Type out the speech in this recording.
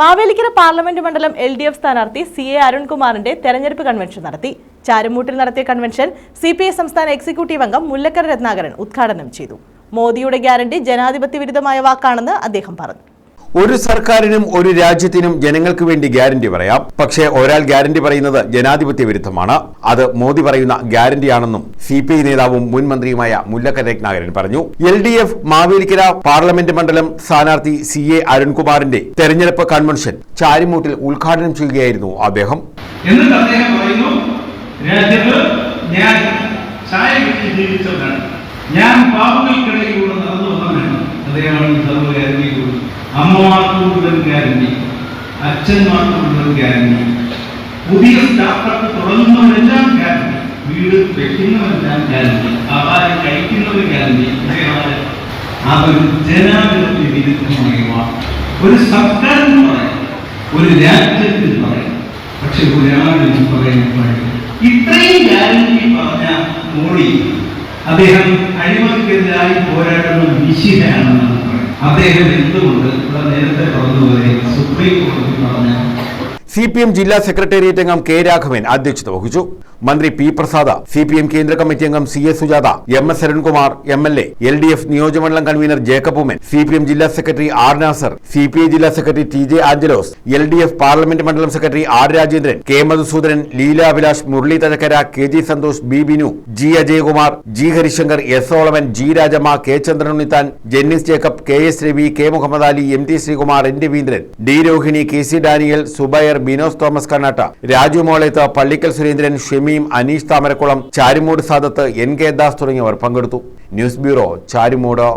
Mavelikkara parliament മണ്ഡലം L D F സ്ഥാനാർത്ഥി C A അരുൺകുമാറിന്റെ തെരഞ്ഞെടുപ്പ് കൺവെൻഷൻ നടത്തി. ചാരുമൂട്ടിൽ നടത്തിയ കൺവെൻഷൻ സി പി ഐ സംസ്ഥാന എക്സിക്യൂട്ടീവ് അംഗം മുല്ലക്കര രത്നാകരൻ ഉദ്ഘാടനം ചെയ്തു. മോദിയുടെ ഗ്യാരണ്ടി ജനാധിപത്യ വിരുദ്ധമായ വാക്കാണെന്ന് അദ്ദേഹം പറഞ്ഞു. ഒരു സർക്കാരിനും ഒരു രാജ്യത്തിനും ജനങ്ങൾക്ക് വേണ്ടി ഗ്യാരണ്ടി പറയാം. പക്ഷേ ഒരാൾ ഗ്യാരണ്ടി പറയുന്നത് ജനാധിപത്യ വിരുദ്ധമാണ്. അത് മോദി പറയുന്ന ഗ്യാരണ്ടിയാണെന്നും സി പി ഐ നേതാവും മുൻ മന്ത്രിയുമായ മുല്ലക്ക രത്നാകരൻ പറഞ്ഞു. L D F Mavelikara parliament മണ്ഡലം സ്ഥാനാർത്ഥി സി എ അരുൺകുമാറിന്റെ തെരഞ്ഞെടുപ്പ് കൺവെൻഷൻ ചാരിമൂട്ടിൽ ഉദ്ഘാടനം ചെയ്യുകയായിരുന്നു അദ്ദേഹം. അദ്ദേഹം പറയുന്നു രാജ്യത്ത് ഞാൻ ചായ വെച്ച് ജീവിച്ചവനാണ്. ഞാൻ അമ്മമാർക്ക് മുഴുവൻ ഗ്യാരണ്ടി അച്ഛന്മാർക്ക് മുഴുവൻ ഗ്യാരണ്ടി പുതിയ സ്റ്റാർട്ടപ്പ് തുടങ്ങുന്നവരെല്ലാം ഗ്യാരണ്ടി വീട് വെക്കുന്നവരെല്ലാം ഗ്യാരണ്ടി ആഹാരം കഴിക്കുന്നവർ ഗ്യാരണ്ടി അതൊരു ജനാധിപത്യ വിരുദ്ധമായ ഒരു സർക്കാർ എന്ന് പറയാം ഒരു രാജ്യത്തിൽ പറയാം പക്ഷെ ഒരാളിനും പറയാൻ ഇത്രയും ഗ്യാരണ്ടി പറഞ്ഞ മോഡി അദ്ദേഹം അഴിമതിക്കെതിരായി പോരാടുന്ന പറയുന്നത് അദ്ദേഹം എന്തുകൊണ്ട് ഇവിടെ നേരത്തെ പറഞ്ഞതുപോലെ സുപ്രീം കോടതി പറഞ്ഞ സി പി എം ജില്ലാ സെക്രട്ടേറിയറ്റ് അംഗം കെ രാഘവൻ അധ്യക്ഷത വഹിച്ചു. മന്ത്രി P Prasad C P M കേന്ദ്ര കമ്മിറ്റി അംഗം C S Sujatha M S Arunkumar M L A L D F നിയോജകമണ്ഡലം convener Jacob Oommen C P M ജില്ലാ secretary R Nasar C P I ജില്ലാ secretary T J Angelos L D F parliament മണ്ഡലം secretary R Rajendran K Madhusoodanan Leela Abhilash Murali Thazhakkara K G Santhosh B Binu G Ajayakumar G Harishankar S Olavan G Rajamma K Chandranunnithan Jennis Jacob K S Ravi K Muhammad Ali M T Sreekumar N Raveendran D Rohini K C Daniel Subair Binos Thomas Kannatta Raju Moleth Pallikkal Surendran Shameem Aneesh Thamarakulam Charumood Sadath N K Das തുടങ്ങിയവർ പങ്കെടുത്തു. News bureau Charumood.